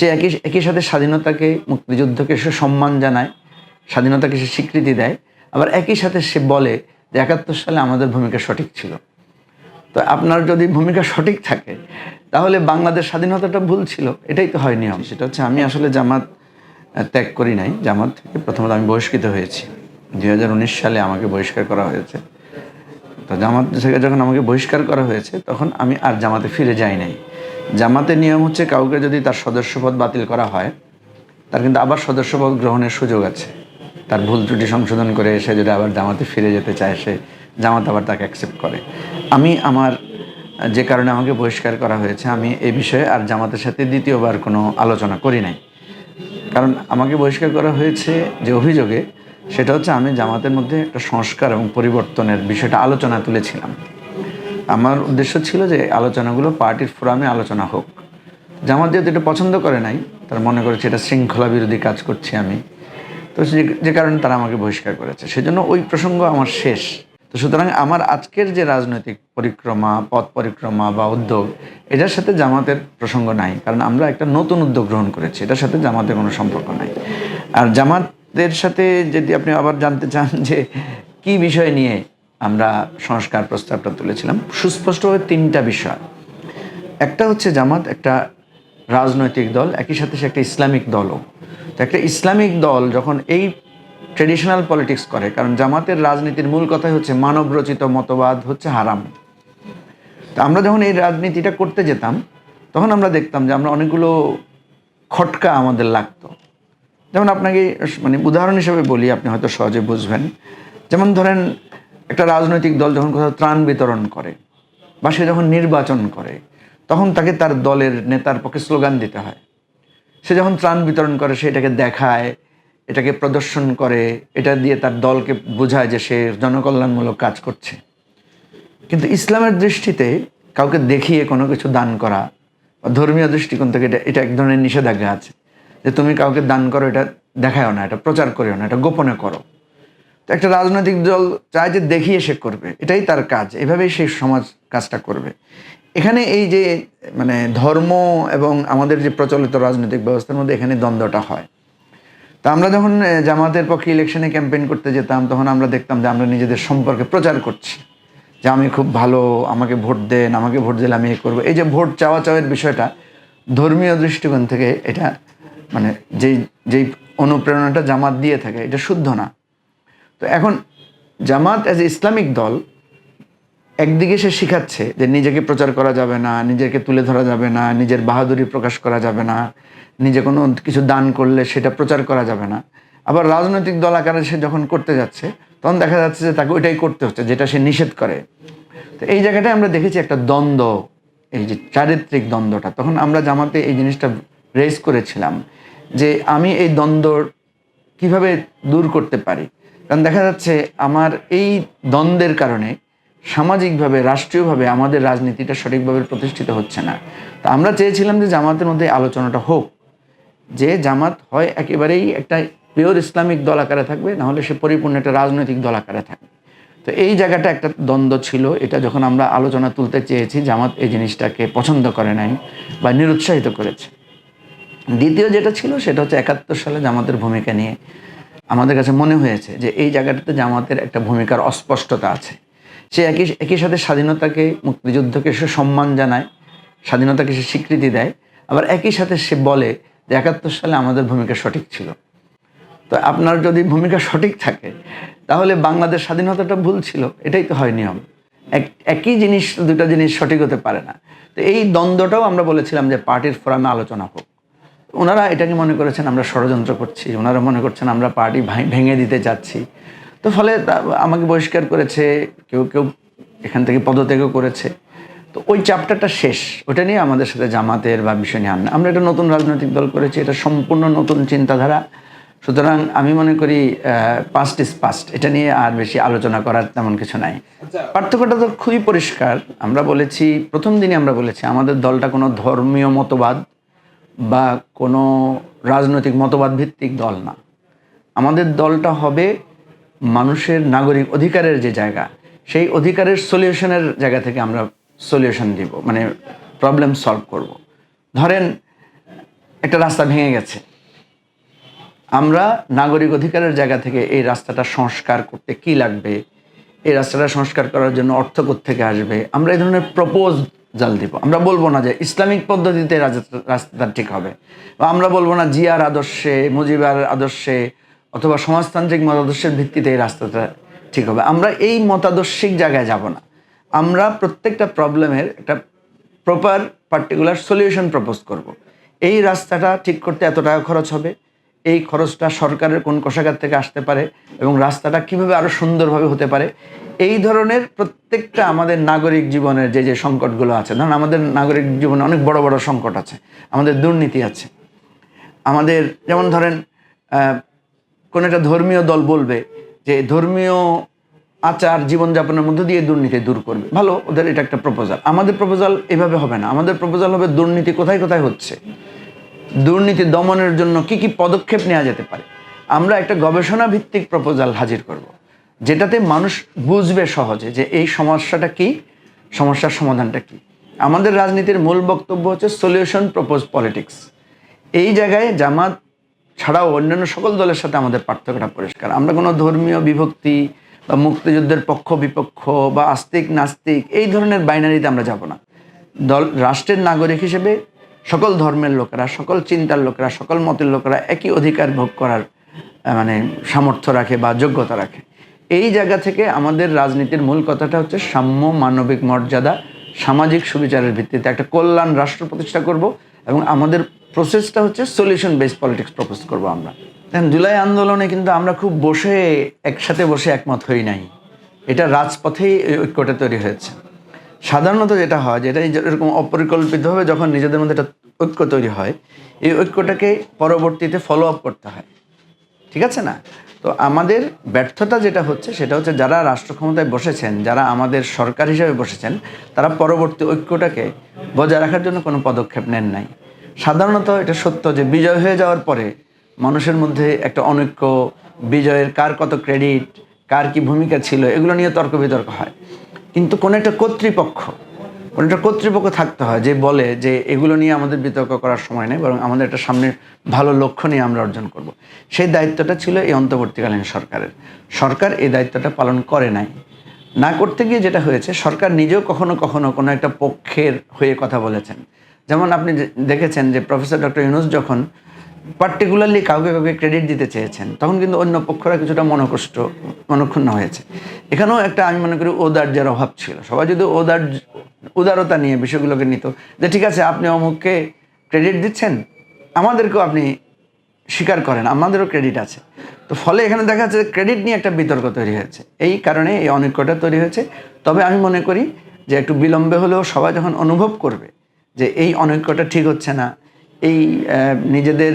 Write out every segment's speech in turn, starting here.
সে একই একই সাথে স্বাধীনতাকে, মুক্তিযুদ্ধকে সে সম্মান জানায়, স্বাধীনতাকে সে স্বীকৃতি দেয়। আবার একই সাথে সে বলে যে একাত্তর সালে আমাদের ভূমিকা সঠিক ছিল। তো আপনার যদি ভূমিকা সঠিক থাকে, তাহলে বাংলাদেশ স্বাধীনতাটা ভুল ছিল। এটাই তো হয় নিয়ম। সেটা হচ্ছে আমি আসলে জামাত ত্যাগ করি নাই। জামাত থেকে প্রথমত আমি বহিষ্কৃত হয়েছি। দুই হাজার উনিশ সালে আমাকে বহিষ্কার করা হয়েছে। তো জামাত থেকে যখন আমাকে বহিষ্কার করা হয়েছে, তখন আমি আর জামাতে ফিরে যাই নাই। জামাতের নিয়ম হচ্ছে কাউকে যদি তার সদস্যপদ বাতিল করা হয়, তার কিন্তু আবার সদস্যপদ গ্রহণের সুযোগ আছে। তার ভুল ত্রুটি সংশোধন করে সে যদি আবার জামাতে ফিরে যেতে চায়, সে জামাত আবার তাকে অ্যাকসেপ্ট করে। আমি আমার, যে কারণে আমাকে বহিষ্কার করা হয়েছে, আমি এই বিষয়ে আর জামাতের সাথে দ্বিতীয়বার কোনো আলোচনা করি নাই। কারণ আমাকে বহিষ্কার করা হয়েছে যে অভিযোগে, সেটা হচ্ছে আমি জামাতের মধ্যে একটা সংস্কার এবং পরিবর্তনের বিষয়টা আলোচনা তুলেছিলাম। আমার উদ্দেশ্য ছিল যে আলোচনাগুলো পার্টির ফোরামে আলোচনা হোক। জামাত যেহেতু এটা পছন্দ করে নাই, তারা মনে করেছে এটা শৃঙ্খলা বিরোধী কাজ করছি আমি। তো যে- কারণে তারা আমাকে বহিষ্কার করেছে। সেজন্য ওই প্রসঙ্গ আমার শেষ। তো সুতরাং আমার আজকের যে রাজনৈতিক পরিক্রমা, পথ পরিক্রমা বা উদ্যোগ, এটার সাথে জামাতের প্রসঙ্গ নাই। কারণ আমরা একটা নতুন উদ্যোগ গ্রহণ করেছি। এটার সাথে জামাতের কোনো সম্পর্ক নাই। আর জামাতের সাথে যদি আপনি আবার জানতে চান যে কি বিষয় নিয়ে আমরা সংস্কার প্রস্তাবটা তুলেছিলাম। সুস্পষ্টভাবে তিনটা বিষয়। একটা হচ্ছে জামাত, একটা রাজনৈতিক দল, একই সাথে সে একটা ইসলামিক দলও। তো একটা ইসলামিক দল যখন এই ট্রেডিশনাল পলিটিক্স করে, কারণ জামাতের রাজনীতির মূল কথাই হচ্ছে মানবরচিত মতবাদ হচ্ছে হারাম। তো আমরা যখন এই রাজনীতিটা করতে যেতাম, তখন আমরা দেখতাম যে আমরা অনেকগুলো খটকা আমাদের লাগতো। যেমন আপনাকে মানে উদাহরণ হিসেবে বলি, আপনি হয়তো সহজে বুঝবেন। যেমন ধরেন একটা রাজনৈতিক দল যখন কোথাও ত্রাণ বিতরণ করে বা সে যখন নির্বাচন করে, তখন তাকে তার দলের নেতার পক্ষে স্লোগান দিতে হয়। সে যখন ত্রাণ বিতরণ করে, সে এটাকে দেখায়, এটাকে প্রদর্শন করে, এটা দিয়ে তার দলকে বোঝায় যে সে জনকল্যাণমূলক কাজ করছে। কিন্তু ইসলামের দৃষ্টিতে কাউকে দেখিয়ে কোনো কিছু দান করা বা ধর্মীয় দৃষ্টিকোণ থেকে এটা এটা এক ধরনের নিষেধাজ্ঞা আছে। যে তুমি কাউকে দান করো, এটা দেখায়ও না, এটা প্রচার করিও না, এটা গোপনে করো। একটা রাজনৈতিক দল চায় যে দেখিয়ে সে করবে। এটাই তার কাজ। এভাবেই সেই সমাজ কাজটা করবে। এখানে এই যে মানে ধর্ম এবং আমাদের যে প্রচলিত রাজনৈতিক ব্যবস্থার মধ্যে এখানে দ্বন্দ্বটা হয়। তা আমরা যখন জামাতের পক্ষে ইলেকশনে ক্যাম্পেইন করতে যেতাম, তখন আমরা দেখতাম যে আমরা নিজেদের সম্পর্কে প্রচার করছি। যে আমি খুব ভালো, আমাকে ভোট দেন, আমাকে ভোট দিলে আমি এ করব। এই যে ভোট চাওয়া চাওয়ার বিষয়টা, ধর্মীয় দৃষ্টিকোণ থেকে এটা মানে যেই যেই অনুপ্রেরণাটা জামাত দিয়ে থাকে, এটা শুদ্ধ না। তো এখন জামাত অ্যাজ এ ইসলামিক দল একদিকে সে শিখাচ্ছে যে নিজেকে প্রচার করা যাবে না, নিজেকে তুলে ধরা যাবে না, নিজের বাহাদুরি প্রকাশ করা যাবে না, নিজে কোনো কিছু দান করলে সেটা প্রচার করা যাবে না। আবার রাজনৈতিক দল আকারে সে যখন করতে যাচ্ছে, তখন দেখা যাচ্ছে যে তাকে ওইটাই করতে হচ্ছে, যেটা সে নিষেধ করে। তো এই জায়গাটায় আমরা দেখেছি একটা দ্বন্দ্ব, এই যে চারিত্রিক দ্বন্দ্বটা। তখন আমরা জামাতে এই জিনিসটা রেজ করেছিলাম যে আমি এই দ্বন্দ্ব কীভাবে দূর করতে পারি? কারণ দেখা যাচ্ছে আমার এই দ্বন্দ্বের কারণে সামাজিকভাবে, রাষ্ট্রীয়ভাবে আমাদের রাজনীতিটা সঠিকভাবে প্রতিষ্ঠিত হচ্ছে না। তো আমরা চেয়েছিলাম যে জামাতের মধ্যে আলোচনাটা হোক। যে জামাত হয় একেবারেই একটা পিওর ইসলামিক দল আকারে থাকবে নাহলে সে পরিপূর্ণ একটা রাজনৈতিক দল আকারে থাকবে। তো এই জায়গাটা একটা দ্বন্দ্ব ছিল। এটা যখন আমরা আলোচনা তুলতে চেয়েছি, জামাত এই জিনিসটাকে পছন্দ করে নাই বা নিরুৎসাহিত করেছে। দ্বিতীয় যেটা ছিল, সেটা হচ্ছে একাত্তর সালে জামাতের ভূমিকা নিয়ে। আমাদের কাছে মনে হয়েছে যে এই জায়গাটাতে জামাতের একটা ভূমিকার অস্পষ্টতা আছে। সে একই একই সাথে স্বাধীনতাকে, মুক্তিযুদ্ধকে সে সম্মান জানায়, স্বাধীনতাকে সে স্বীকৃতি দেয়, আবার একই সাথে সে বলে যে একাত্তর সালে আমাদের ভূমিকা সঠিক ছিল। তো আপনার যদি ভূমিকা সঠিক থাকে, তাহলে বাংলাদেশ স্বাধীনতাটা ভুল ছিল, এটাই তো হয় নিয়ম। এক, একই জিনিস, দুটা জিনিস সঠিক হতে পারে না। তো এই দ্বন্দ্বটাও আমরা বলেছিলাম যে পার্টির ফোরামে আলোচনা হোক। ওনারা এটাকে মনে করেছেন আমরা ষড়যন্ত্র করছি ওনারা মনে করছেন আমরা পার্টি ভেঙে দিতে চাচ্ছি তো ফলে আমাকে বহিষ্কার করেছে কেউ কেউ এখান থেকে পদত্যাগও করেছে। তো ওই চ্যাপ্টারটা শেষ ওটা নিয়ে আমাদের সাথে জামাতের বা বিষয় নিয়ে আন আমরা একটা নতুন রাজনৈতিক দল করেছি এটা সম্পূর্ণ নতুন চিন্তাধারা। সুতরাং আমি মনে করি পাস্ট ইজ পাস্ট এটা নিয়ে আর বেশি আলোচনা করার তেমন কিছু নাই। পার্থক্যটা তো খুবই পরিষ্কার। আমরা বলেছি প্রথম দিনই আমরা বলেছি আমাদের দলটা কোনো ধর্মীয় মতবাদ বা কোনো রাজনৈতিক মতবাদ ভিত্তিক দল না। আমাদের দলটা হবে মানুষের নাগরিক অধিকারের যে জায়গা, সেই অধিকারের সলিউশনের জায়গা থেকে আমরা সলিউশন দিব মানে প্রবলেম সলভ করব। ধরেন, একটা রাস্তা ভেঙে গেছে। আমরা নাগরিক অধিকারের জায়গা থেকে এই রাস্তাটা সংস্কার করতে কি লাগবে? এই রাস্তাটা সংস্কার করার জন্য অর্থ থেকে আসবে? আমরা এই ধরনের প্রপোজ জাল দিব। আমরা বলব না যে ইসলামিক পদ্ধতিতে রাস্তা ঠিক হবে। বা আমরা বলব না জিয়ার আদর্শে, মুজিবার আদর্শে অথবা সমাজতান্ত্রিক মতাদর্শের ভিত্তিতে এই রাস্তাটা ঠিক হবে। আমরা এই মতাদর্শিক জায়গায় যাব না। আমরা প্রত্যেকটা প্রবলেমের একটা প্রপার পার্টিকুলার সলিউশন প্রপোজ করব। এই রাস্তাটা ঠিক করতে এত টাকা খরচ হবে? এই খরচটা সরকারের কোন কোষাগার থেকে আসতে পারে? এবং রাস্তাটা কীভাবে আরও সুন্দরভাবে হতে পারে? এই ধরনের প্রত্যেকটা আমাদের নাগরিক জীবনের যে যে সংকটগুলো আছে, ধরুন আমাদের নাগরিক জীবনে অনেক বড় বড় সংকট আছে, আমাদের দুর্নীতি আছে। আমাদের যেমন ধরেন কোন একটা ধর্মীয় দল বলবে যে, ধর্মীয় আচার জীবনযাপনের মধ্যে দিয়ে দুর্নীতি দূর করবে। ভালো, ওদের এটা একটা প্রপোজাল আমাদের প্রপোজাল এভাবে হবে না। আমাদের প্রপোজাল হবে দুর্নীতি কোথায় কোথায় হচ্ছে? দুর্নীতি দমনের জন্য কি কি পদক্ষেপ নেওয়া যেতে পারে? আমরা একটা গবেষণা ভিত্তিক প্রপোজাল হাজির করব। যেটাতে মানুষ বুঝবে সহজে যে এই সমস্যাটা কি, সমস্যার সমাধানটা কি। আমাদের রাজনীতির মূল বক্তব্য হচ্ছে সলিউশন প্রপোজ পলিটিক্স এই জায়গায় জামাত ছাড়াও অন্যান্য সকল দলের সাথে আমাদের পার্থক্যটা পরিষ্কার। আমরা কোনো ধর্মীয় বিভক্তি বা মুক্তিযুদ্ধের পক্ষ বিপক্ষ বা আস্তিক, নাস্তিক, এই ধরনের বাইনারিতে আমরা যাব না। দল, রাষ্ট্রের নাগরিক হিসেবে সকল ধর্মের লোকেরা, সকল চিন্তার লোকেরা, সকল মতের লোকেরা একই অধিকার ভোগ করার মানে সামর্থ্য রাখে বা যোগ্যতা রাখে। এই জায়গা থেকে আমাদের রাজনীতির মূল কথাটা হচ্ছে সাম্য মানবিক মর্যাদা, সামাজিক সুবিচারের ভিত্তিতে একটা কল্যাণ রাষ্ট্র প্রতিষ্ঠা করব এবং আমাদের প্রসেসটা হচ্ছে সলিউশন বেসড পলিটিক্স প্রপোজ করব আমরা। দেখেন, জুলাই আন্দোলনে কিন্তু আমরা খুব বসে একসাথে বসে একমত হই নাই। এটা রাজপথেই ঐক্যটা তৈরি হয়েছে। সাধারণত যেটা হয় যেটা এরকম অপরিকল্পিতভাবে যখন নিজেদের মধ্যে একটা ঐক্য তৈরি হয়, এই ঐক্যটাকে পরবর্তীতে ফলো আপ করতে হয়। ঠিক আছে না? তো আমাদের ব্যর্থতা যেটা হচ্ছে, সেটা হচ্ছে যারা রাষ্ট্র ক্ষমতায় বসেছেন, যারা আমাদের সরকার হিসেবে বসেছেন, তারা পরবর্তী ঐক্যটাকে বজায় রাখার জন্য কোনো পদক্ষেপ নেন নাই। সাধারণত এটা সত্য যে বিজয় হয়ে যাওয়ার পরে মানুষের মধ্যে একটা অনৈক্য, বিজয়ের কার কত ক্রেডিট, কার কি ভূমিকা ছিল, এগুলো নিয়ে তর্ক বিতর্ক হয়। কিন্তু কোনো একটা কর্তৃপক্ষ কোনো একটা কর্তৃপক্ষ থাকতে হয়, যে বলে যে এগুলো নিয়ে আমাদের বিতর্ক করার সময় নেই, বরং আমাদের একটা সামনে ভালো লক্ষ্য নিয়ে আমরা অর্জন করব। সেই দায়িত্বটা ছিল এই অন্তর্বর্তীকালীন সরকারের। সরকার এই দায়িত্বটা পালন করে নাই। না করতে গিয়ে যেটা হয়েছে, সরকার নিজেও কখনো কখনো কোনো একটা পক্ষের হয়ে কথা বলেছেন। যেমন আপনি দেখেছেন যে প্রফেসর ডক্টর ইউনুস যখন পার্টিকুলারলি কাউকে কাউকে ক্রেডিট দিতে চেয়েছেন, তখন কিন্তু অন্য পক্ষরা কিছুটা মনকষ্ট, মনক্ষুণ্ণ হয়েছে। এখানেও একটা আমি মনে করি ঔদার্যের অভাব ছিল। সবাই যদি ঔদার্য উদারতা নিয়ে বিষয়গুলোকে নিত, যে ঠিক আছে, আপনি অমুককে ক্রেডিট দিচ্ছেন, আমাদেরকেও আপনি স্বীকার করেন, আমাদেরও ক্রেডিট আছে। তো ফলে এখানে দেখা যাচ্ছে ক্রেডিট নিয়ে একটা বিতর্ক তৈরি হয়েছে। এই কারণে এই অনৈক্যটা তৈরি হয়েছে। তবে আমি মনে করি যে একটু বিলম্বে হলেও সবাই যখন অনুভব করবে যে এই অনৈক্যটা ঠিক হচ্ছে না এই নিজেদের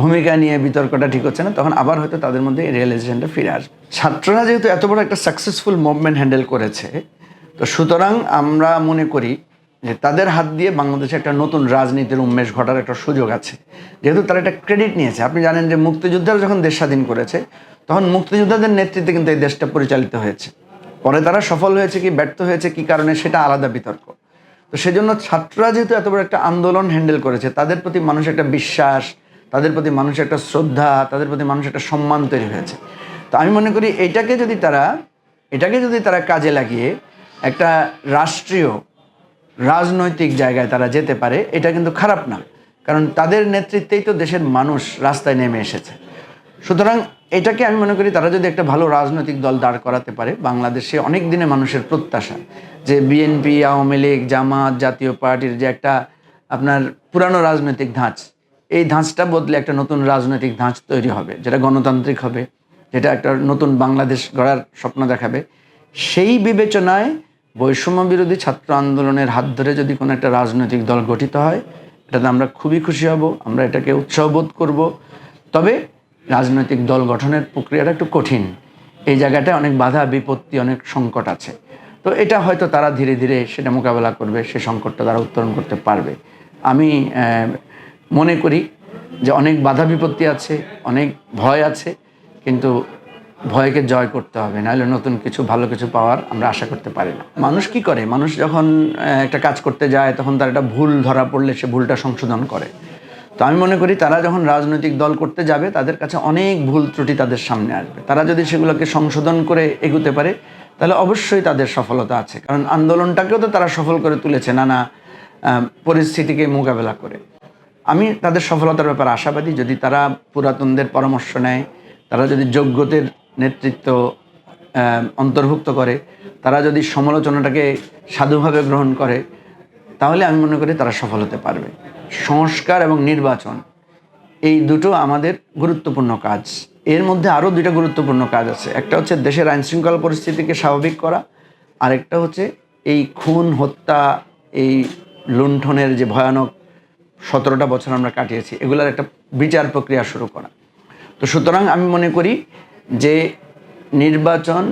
ভূমিকা নিয়ে বিতর্কটা ঠিক হচ্ছে না, তখন আবার হয়তো তাদের মধ্যে এই রিয়েলাইজেশনটা ফিরে আসবে। ছাত্ররা যেহেতু এত বড় একটা সাকসেসফুল মুভমেন্ট হ্যান্ডেল করেছে, তো সুতরাং আমরা মনে করি যে তাদের হাত দিয়ে বাংলাদেশে একটা নতুন রাজনীতির উন্মেষ ঘটার একটা সুযোগ আছে। যেহেতু তারা একটা ক্রেডিট নিয়েছে, আপনি জানেন যে মুক্তিযোদ্ধারা যখন দেশ স্বাধীন করেছে, তখন মুক্তিযোদ্ধাদের নেতৃত্বে কিন্তু এই দেশটা পরিচালিত হয়েছে। পরে তারা সফল হয়েছে কি, ব্যর্থ হয়েছে কি কারণে, সেটা আলাদা বিতর্ক। তো সেজন্য ছাত্ররা যেহেতু এত বড় একটা আন্দোলন হ্যান্ডেল করেছে, তাদের প্রতি মানুষের একটা বিশ্বাস, তাদের প্রতি মানুষের একটা শ্রদ্ধা, তাদের প্রতি মানুষের একটা সম্মান তৈরি হয়েছে। তো আমি মনে করি এটাকে যদি তারা, এটাকে যদি তারা কাজে লাগিয়ে একটা রাষ্ট্রীয়, রাজনৈতিক জায়গায় তারা যেতে পারে, এটা কিন্তু খারাপ না। কারণ তাদের নেতৃত্বেই তো দেশের মানুষ রাস্তায় নেমে এসেছে। সুতরাং এটাকে আমি মনে করি তারা যদি একটা ভালো রাজনৈতিক দল দাঁড় করাতে পারে, বাংলাদেশে অনেক দিনে মানুষের প্রত্যাশা। যে বিএনপি আওয়ামী লীগ, জামাত, জাতীয় পার্টির যে একটা আপনার পুরানো রাজনৈতিক ধাঁচ, এই ধাঁচটা বদলে একটা নতুন রাজনৈতিক ধাঁচ তৈরি হবে, যেটা গণতান্ত্রিক হবে, যেটা একটা নতুন বাংলাদেশ গড়ার স্বপ্ন দেখাবে। সেই বিবেচনায় বৈষম্য বিরোধী ছাত্র আন্দোলনের হাত ধরে যদি কোনো একটা রাজনৈতিক দল গঠিত হয়, এটাতে আমরা খুবই খুশি হব, আমরা এটাকে উৎসাহ বোধ করব। তবে রাজনৈতিক দল গঠনের প্রক্রিয়াটা একটু কঠিন। এই জায়গাটায় অনেক বাধা, বিপত্তি, অনেক সংকট আছে। তো এটা হয়তো তারা ধীরে ধীরে সেটা মোকাবেলা করবে, সে সংকটটা তারা উত্তরণ করতে পারবে। আমি মনে করি যে অনেক বাধা বিপত্তি আছে, অনেক ভয় আছে, কিন্তু ভয়কে জয় করতে হবে, নাহলে নতুন কিছু, ভালো কিছু পাওয়ার আমরা আশা করতে পারি না। মানুষ কি করে? মানুষ যখন একটা কাজ করতে যায়, তখন তার একটা ভুল ধরা পড়লে সে ভুলটা সংশোধন করে। তো আমি মনে করি তারা যখন রাজনৈতিক দল করতে যাবে, তাদের কাছে অনেক ভুল ত্রুটি তাদের সামনে আসবে। তারা যদি সেগুলোকে সংশোধন করে এগুতে পারে তাহলে অবশ্যই তাদের সফলতা আছে। কারণ আন্দোলনটাকেও তো তারা সফল করে তুলেছে নানা পরিস্থিতিকে মোকাবেলা করে। আমি তাদের সফলতার ব্যাপারে আশাবাদী, যদি তারা পুরাতনদের পরামর্শ নেয়, তারা যদি যোগ্যদের নেতৃত্ব অন্তর্ভুক্ত করে, তারা যদি সমালোচনাটাকে সাধুভাবে গ্রহণ করে, তাহলে আমি মনে করি তারা সফল হতে পারবে। সংস্কার এবং নির্বাচন, এই দুটো আমাদের গুরুত্বপূর্ণ কাজ। এর মধ্যে আরও দুইটা গুরুত্বপূর্ণ কাজ আছে। একটা হচ্ছে দেশের আইনশৃঙ্খলা পরিস্থিতিকে স্বাভাবিক করা, আরেকটা হচ্ছে এই খুন, হত্যা, এই লুণ্ঠনের যে ভয়ানক সতেরোটা বছর আমরা কাটিয়েছি, এগুলোর একটা বিচার প্রক্রিয়া শুরু করা। তো সুতরাং আমি মনে করি যে নির্বাচন,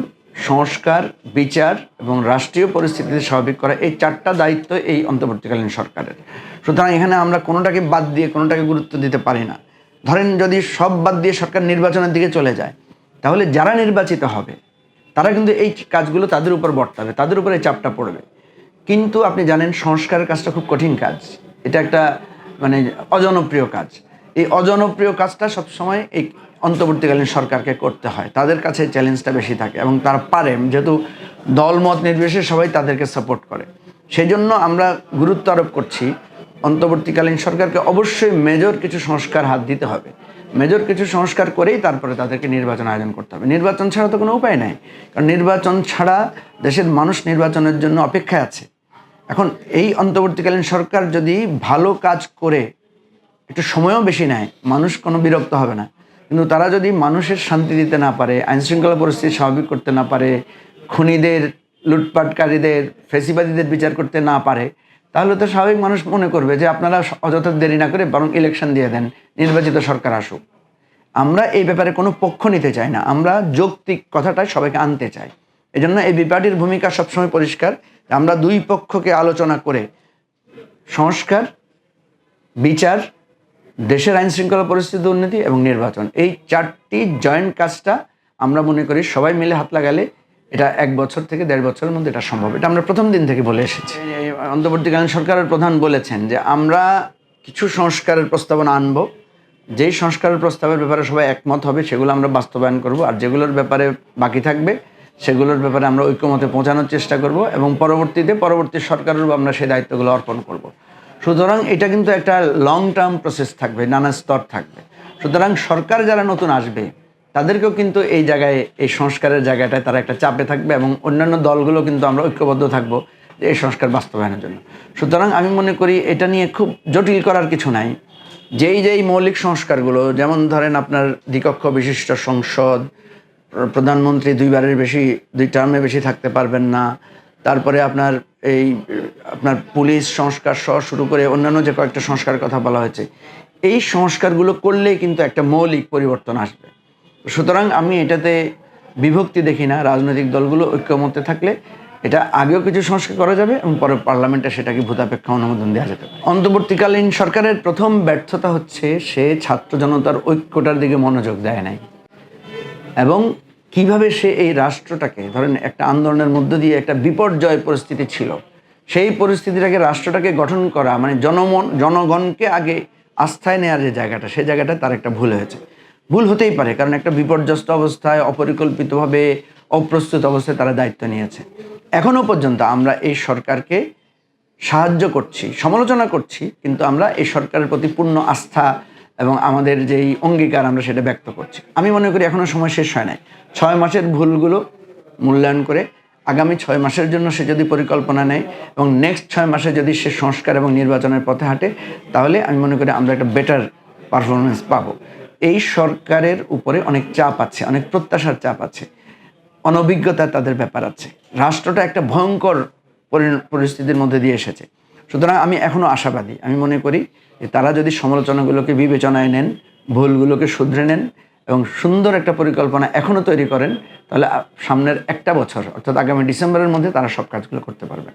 সংস্কার, বিচার এবং রাষ্ট্রীয় পরিস্থিতিতে স্বাভাবিক করা, এই চারটা দায়িত্ব এই অন্তর্বর্তীকালীন সরকারের। সুতরাং এখানে আমরা কোনোটাকে বাদ দিয়ে কোনোটাকে গুরুত্ব দিতে পারি না। ধরেন যদি সব বাদ দিয়ে সরকার নির্বাচনের দিকে চলে যায়, তাহলে যারা নির্বাচিত হবে, তারা কিন্তু এই কাজগুলো তাদের উপর বর্তাবে, তাদের উপর চাপটা পড়বে। কিন্তু আপনি জানেন সংস্কারের কাজটা খুব কঠিন কাজ। এটা একটা মানে অজনপ্রিয় কাজ। এই অজনপ্রিয় কাজটা সবসময় এই অন্তর্বর্তীকালীন সরকারকে করতে হয়। তাদের কাছে চ্যালেঞ্জটা বেশি থাকে এবং তারা পারে। যেহেতু দলমত নির্বিশেষে সবাই তাদেরকে সাপোর্ট করে। সেই জন্য আমরা গুরুত্ব আরোপ করছি অন্তর্বর্তীকালীন সরকারকে অবশ্যই মেজর কিছু সংস্কার হাত দিতে হবে। মেজর কিছু সংস্কার করেই তারপরে তাদেরকে নির্বাচন আয়োজন করতে হবে। নির্বাচন ছাড়া তো কোনো উপায় নাই। কারণ নির্বাচন ছাড়া দেশের মানুষ নির্বাচনের জন্য অপেক্ষায় আছে। এখন এই অন্তর্বর্তীকালীন সরকার যদি ভালো কাজ করে, একটু সময়ও বেশি নেয়, মানুষ কোনো বিরক্ত হবে না। কিন্তু তারা যদি মানুষের শান্তি দিতে না পারে, আইনশৃঙ্খলা পরিস্থিতি স্বাভাবিক করতে না পারে, খুনিদের, লুটপাটকারীদের, ফেসিবাদীদের বিচার করতে না পারে তাহলে তো স্বাভাবিক মানুষ মনে করবে যে আপনারা অযথা দেরি না করে বরং ইলেকশন দিয়ে দেন, নির্বাচিত সরকার আসুক। আমরা এই ব্যাপারে কোনো পক্ষ নিতে চাই না। আমরা যৌক্তিক কথাটাই সবাইকে আনতে চাই। এজন্য এই বিপার্টির ভূমিকা সবসময় পরিষ্কার। আমরা দুই পক্ষকে আলোচনা করে সংস্কার, বিচার, দেশের আইন শৃঙ্খলা পরিস্থিতি উন্নতি এবং নির্বাচন, এই চারটি জয়েন্ট কাজটা আমরা মনে করি সবাই মিলে হাত লাগালে এটা এক বছর থেকে দেড় বছরের মধ্যে এটা সম্ভব। এটা আমরা প্রথম দিন থেকে বলে এসেছি। অন্তর্বর্তীকালীন সরকারের প্রধান বলেছেন যে আমরা কিছু সংস্কারের প্রস্তাবনা আনব। যেই সংস্কারের প্রস্তাবের ব্যাপারে সবাই একমত হবে, সেগুলো আমরা বাস্তবায়ন করব। আর যেগুলোর ব্যাপারে বাকি থাকবে, সেগুলোর ব্যাপারে আমরা ঐক্যমতে পৌঁছানোর চেষ্টা করব এবং পরবর্তীতে পরবর্তী সরকারেরও আমরা সেই দায়িত্বগুলো অর্পণ করব। সুতরাং এটা কিন্তু একটা লং টার্ম প্রসেস থাকবে, নানা স্তর থাকবে। সুতরাং সরকার যারা নতুন আসবে তাদেরকেও কিন্তু এই জায়গায়, এই সংস্কারের জায়গাটায় তারা একটা চাপে থাকবে এবং অন্যান্য দলগুলো কিন্তু আমরা ঐক্যবদ্ধ থাকব এই সংস্কার বাস্তবায়নের জন্য। সুতরাং আমি মনে করি এটা নিয়ে খুব জটিল করার কিছু নাই। যেই যেই মৌলিক সংস্কারগুলো, যেমন ধরেন আপনার দ্বিকক্ষ বিশিষ্ট সংসদ, প্রধানমন্ত্রী দুইবারের বেশি, দুই টার্মে বেশি থাকতে পারবেন না, তারপরে আপনার এই, আপনার পুলিশ সংস্কার সহ শুরু করে অন্যান্য যে কয়েকটা সংস্কারের কথা বলা হয়েছে, এই সংস্কারগুলো করলেই কিন্তু একটা মৌলিক পরিবর্তন আসবে। সুতরাং আমি এটাতে বিভক্তি দেখি না, রাজনৈতিক দলগুলো ঐক্যমত্যে থাকলে এটা আগেও কিছু সংস্কার করা যাবে এবং পরে পার্লামেন্টে সেটাকে ভূতাপেক্ষা অনুমোদন দেওয়া যেতে পারে অন্তর্বর্তীকালীন সরকারের প্রথম ব্যর্থতা হচ্ছে সে ছাত্র জনতার ঐক্যটার দিকে মনোযোগ দেয় নাই। এবং কীভাবে সে এই রাষ্ট্রটাকে, ধরেন একটা আন্দোলনের মধ্য দিয়ে একটা বিপর্যয় পরিস্থিতি ছিল, সেই পরিস্থিতিটাকে, রাষ্ট্রটাকে গঠন করা মানে জনমন, জনগণকে আগে আস্থায় নেওয়ার যে জায়গাটা সেই জায়গাটা তার একটা ভুল হয়েছে। ভুল হতেই পারে, কারণ একটা বিপর্যস্ত অবস্থায়, অপরিকল্পিতভাবে অপ্রস্তুত অবস্থায় তারা দায়িত্ব নিয়েছে। এখনও পর্যন্ত আমরা এই সরকারকে সাহায্য করছি, সমালোচনা করছি, কিন্তু আমরা এই সরকারের প্রতি পূর্ণ আস্থা এবং আমাদের যেই অঙ্গীকার আমরা সেটা ব্যক্ত করছি। আমি মনে করি এখনও সময় শেষ হয় নাই। ছয় মাসের ভুলগুলো মূল্যায়ন করে আগামী ছয় মাসের জন্য সে যদি পরিকল্পনা নেয় এবং নেক্সট ছয় মাসে যদি সে সংস্কার এবং নির্বাচনের পথে হাঁটে, তাহলে আমি মনে করি আমরা একটা বেটার পারফরমেন্স পাবো। এই সরকারের উপরে অনেক চাপ আছে, অনেক প্রত্যাশার চাপ আছে। অনভিজ্ঞতা তাদের ব্যাপার আছে। রাষ্ট্রটা একটা ভয়ঙ্কর পরি- পরিস্থিতির মধ্যে দিয়ে এসেছে। সুতরাং আমি এখনও আশাবাদী। আমি মনে করি যে তারা যদি সমালোচনাগুলোকে বিবেচনায় নেন, ভুলগুলোকে শুধরে নেন এবং সুন্দর একটা পরিকল্পনা এখনও তৈরি করেন, তাহলে সামনের একটা বছর, অর্থাৎ আগামী ডিসেম্বরের মধ্যে তারা সব কাজগুলো করতে পারবে।